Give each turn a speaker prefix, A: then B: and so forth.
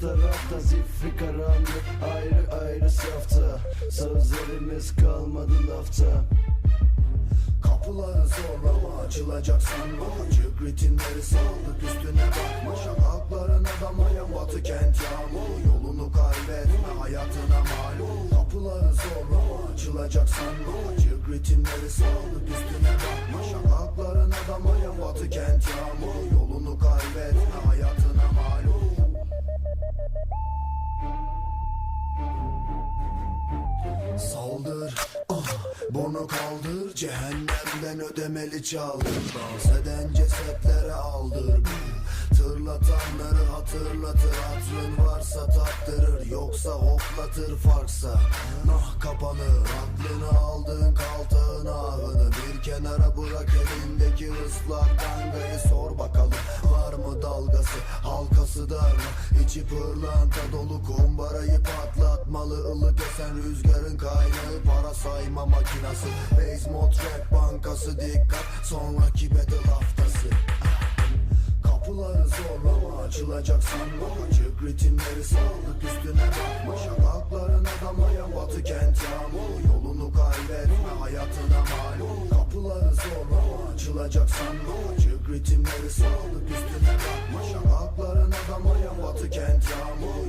A: Tarafta zifri karanlık Ayrı ayrı safta. Sözlerimiz kalmadı lafta.
B: Kapıları zorlama açılacak sanma. Çık ritimleri saldık üstüne bakma. Şakaklarına damayan batı kent yağmuru Yolunu kaybetme hayatına mal ol Kapıları zorlama açılacak sanma. Çık ritimleri saldık üstüne bakma. Şakaklarına damayan batı kent yağmuru Saldır, ah, bunu kaldır. Cehennemden ödemeli çaldır. Dans eden cesetlere aldır. Tırlatanları hatırlatır. Hatrın varsa tattırır. Yoksa hoplatır farksa. Nah kapanır Aklını aldığın kaltağın ahını. Bir kenara bırak elindeki ıslak dangayı Sor bakalım mı dalgası? Halkası dar mı? İçi pırlanta dolu kumbarayı patlatmalı. Ilık esen rüzgarın kaynağı Para sayma makinası. Base mod rap bankası dikkat. Sonraki battle haftası. Kapıları zorlama açılacak sanma? Açık ritimleri saldık üstüne bakma. Şakaklarına damayan batı kent yağmuru Yolunu kaybetme hayatına mal ol. Kapıları zorlama açılacak sanma? Açık ritimleri saldık üstüne bakma. Şakaklarına damayan batı kent yağmuru